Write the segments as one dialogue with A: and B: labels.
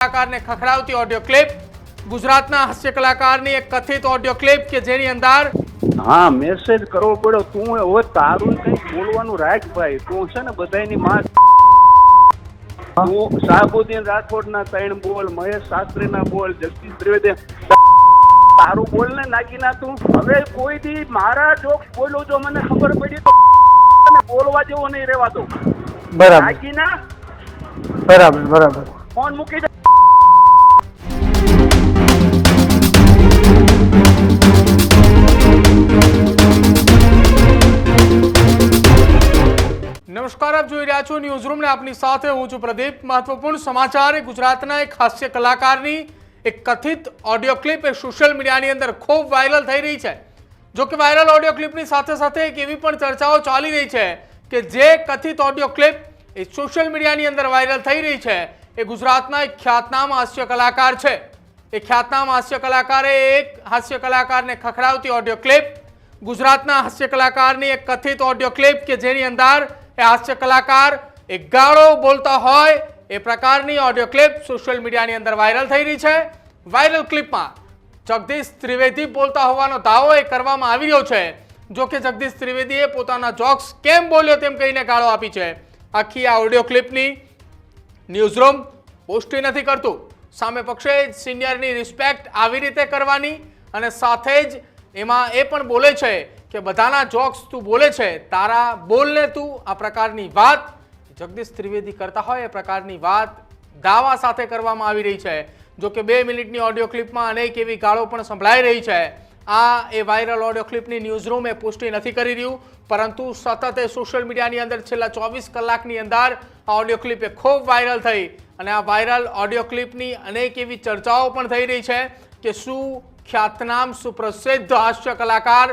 A: કલાકારને ખખડાવતી audio clip ગુજરાતના હાસ્ય કલાકારની એક કથિત ઓડિયો ક્લિપ કે જેની અંદર
B: હા મેસેજ કરવો પડ્યો. તું હવે તારું કઈ બોલવાનું રાખ ભાઈ. તું છે ને બધાની માં તું શાહબુદ્દીન રાઠોડના ત્રણ બોલ મહેશ શાસ્ત્રીના બોલ જગદીશ ત્રિવેદી તારું બોલ ને નાખીના તું હવે કોઈ દી મારા જોક્સ બોલું જો મને ખબર પડી તો તને બોલવા જેવો નહીં રહેવાતો
C: બરાબર.
B: નાખીના
C: બરાબર બરાબર.
B: ફોન મૂકી દે.
A: નમસ્કાર, આપ જોઈ રહ્યા છો ન્યૂઝ રૂમ ને આપની સાથે હું છું પ્રદીપ. મહત્વપૂર્ણ સમાચાર, એ ગુજરાતના એક હાસ્ય કલાકારની એક કથિત ઓડિયો ક્લિપ એ સોશિયલ મીડિયાની અંદર ખૂબ વાયરલ થઈ રહી છે. જો કે વાયરલ ઓડિયો ક્લિપની સાથે સાથે એક એવી પણ ચર્ચાઓ ચાલી રહી છે કે જે કથિત ઓડિયો ક્લિપ એ સોશિયલ મીડિયાની અંદર વાયરલ થઈ રહી છે, એ ગુજરાતના એક ખ્યાતનામ હાસ્ય કલાકાર છે. એ ખ્યાતનામ હાસ્ય કલાકારે એક હાસ્ય કલાકારને ખખડાવતી ઓડિયો ક્લિપ ગુજરાતના હાસ્ય કલાકારની એક કથિત ઓડિયો ક્લિપ કે જેની અંદર એ હાસ્ય કલાકાર, એ ગાળો બોલતા હોય, એ પ્રકારની ઓડિયો ક્લિપ સોશિયલ મીડિયાની અંદર વાયરલ થઈ રહી છે. વાયરલ ક્લિપમાં જગદીશ ત્રિવેદી બોલતા હોવાનો દાવો એ કરવામાં આવી રહ્યો છે. જો કે જગદીશ ત્રિવેદીએ પોતાના જોક્સ કેમ બોલ્યો તેમ કહીને ગાળો આપી છે. આખી આ ઓડિયો ક્લિપની ન્યૂઝરૂમ પુષ્ટિ નથી કરતું. સામે પક્ષે સિનિયરની રિસ્પેક્ટ આવી રીતે કરવાની અને સાથે જ એમાં એ પણ બોલે છે કે બધાના જોક્સ તું બોલે છે, તારા બોલને તું આ પ્રકારની વાત જગદીશ ત્રિવેદી કરતા હોય, એ પ્રકારની વાત દાવા સાથે કરવામાં આવી રહી છે. જો કે બે મિનિટની ઓડિયો ક્લિપમાં અનેક એવી ગાળો પણ સંભળાઈ રહી છે. આ એ વાયરલ ઓડિયો ક્લિપની ન્યૂઝરૂમ એ પુષ્ટિ નથી કરી રહ્યું, પરંતુ સતત એ સોશિયલ મીડિયાની અંદર છેલ્લા ચોવીસ કલાકની અંદર આ ઓડિયો ક્લિપ એ ખૂબ વાયરલ થઈ. અને આ વાયરલ ઓડિયો ક્લિપની અનેક એવી ચર્ચાઓ પણ થઈ રહી છે કે શું ખ્યાતનામ સુપ્રસિદ્ધ હાસ્ય કલાકાર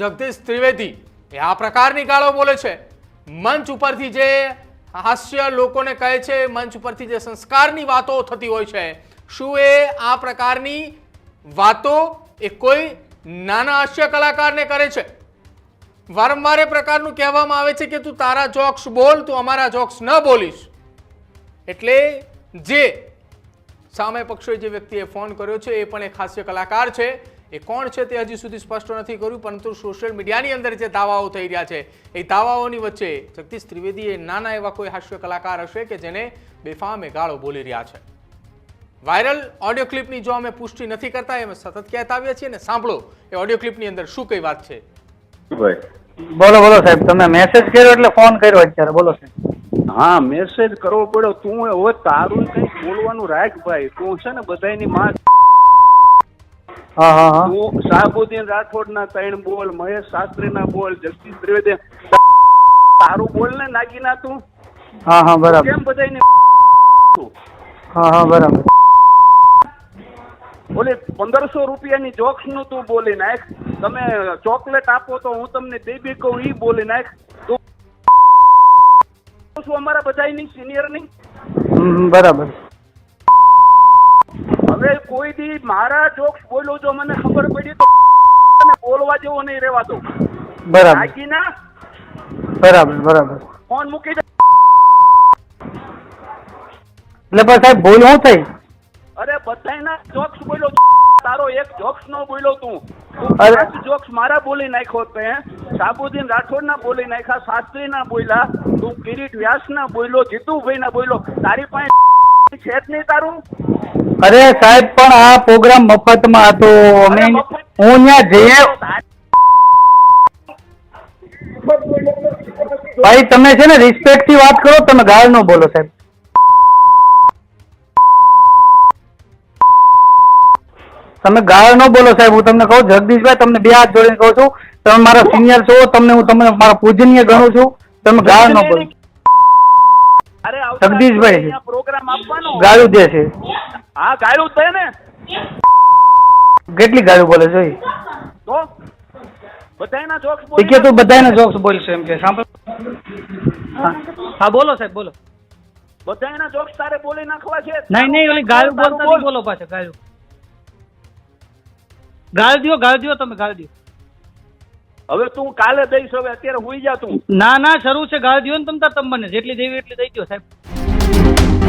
A: જગદીશ ત્રિવેદી. એ આ પ્રકારની ગાળો બોલે છે. મંચ ઉપરથી જે હાસ્ય લોકોને કહે છે, મંચ ઉપરથી જે સંસ્કારની વાતો થતી હોય છે, શું એ આ પ્રકારની વાતો એ કોઈ નાના હાસ્ય કલાકારને કરે છે? વારંવાર એ પ્રકારનું કહેવામાં આવે છે કે, તું તારા જોક્સ બોલ, તું અમારા જોક્સ ન બોલીશ. એટલે જે સામે પક્ષોએ જે વ્યક્તિએ ફોન કર્યો છે એ પણ એક હાસ્ય કલાકાર છે. એ કોણ છે તે હજી સુધી સ્પષ્ટ નથી કર્યું પરંતુ સોશિયલ મીડિયાની અંદર જે દાવાઓ થઈ રહ્યા છે એ દાવાઓની વચ્ચે જગદીશ ત્રિવેદી એ નાના એવા કોઈ હાસ્ય કલાકાર હશે કે જેને બેફામે ગાળો બોલી રહ્યા છે? વાયરલ ઓડિયો ક્લિપની જો અમે પુષ્ટિ નથી કરતા એ અમે સતત કહેતા આવ્યા છીએ? ને સાંભળો એ ઓડિયો ક્લિપની અંદર શું કઈ વાત છે?
C: બોલો બોલો સાહેબ તમે મેસેજ કર્યો એટલે ફોન કર્યો અત્યારે. બોલો સાહેબ.
B: હા મેસેજ કરવો પડ્યો. તું હવે તારું કઈ બોલવાનું રાખ ભાઈ. તું છે ને બધાયની માં તું શાહબુદ્દીન રાઠોડના ત્રણ બોલ મહેશ શાસ્ત્રીના બોલ જગદીશ ત્રિવેદી તારું બોલ ને નાખીના તું.
C: હા હા બરાબર.
B: કેમ બધાયની
C: હા હા બરાબર.
B: ઓલી પંદરસો રૂપિયાની જોક્સનું તું બોલી નાખ. તમે ચોકલેટ આપો તો હું તમને બેબી કહું ઈ બોલી નાખ. તું શું અમારા બધાયની સિનિયરની
C: ની? બરાબર.
B: દી મારા જોક્સ બોલું જો મને ખબર પડી તો બોલવા જેવો નહીં રહેવાતો.
C: બરાબર.
B: ના
C: બરાબર બરાબર.
B: ફોન મૂકી દે.
C: એટલે પણ સાહેબ ભૂલ હું થઈ?
B: અરે બધાયના જોક્સ બોલ્યો તારો એક જોક્સ નો બોલ્યો તું. તું
C: અરે.
B: જોક્સ મારા બોલી નાખ્યો તે સાબુદ્દીન રાઠોડ ના બોલી નાખ્યા શાસ્ત્રી ના બોલ્યા. તું કિરીટ વ્યાસ ના બોલ્યો જીતુભાઈ ના બોલ્યો. તારી પાસે છે જ નહીં તારું?
C: અરે સાહેબ પણ આ પ્રોગ્રામ મફતમાં હતો. અમે હું ત્યાં જઈએ. ભાઈ તમે છે ને રિસ્પેક્ટથી વાત કરો તમે ગાળ નો બોલો સાહેબ. તમે ગાળ ન બોલો સાહેબ. હું તમને કહું જગદીશભાઈ તમને બે હાથ જોડીને કહું છું. તમે મારા સિનિયર છો તમને હું તમને મારા પૂજનીય ગણું છું. તમે ગાળ નો બોલો.
B: અરે
C: જગદીશભાઈ.
B: પ્રોગ્રામ આપવાનો.
C: ગાયું દે છે.
B: હા ગાયું તે ને.
C: કેટલી ગાયું બોલે છે
B: તો? બધાયના જોક્સ
C: એ કે તું બધાને જોક્સ બોલશે એમ કે સાંભળ. હા. બોલો સાહેબ બોલો.
B: બધાયના જોક્સ તારે બોલી નાખવા છે?
C: નહીં નહીં ઓલી ગાળું બોલતા
B: બોલો.
C: પાછા ગાળું ગાળ દો ગાળ દ્યો તમે ગાળ દ્યો.
B: હવે તું કાલે દઈશ, હવે અત્યારે હુઈ જા તું.
C: ના ના, શરૂ છે. ગાળ દ્યો ને તમ તાર તમે મને જેટલી દેવી એટલી દઈ દો સાહેબ.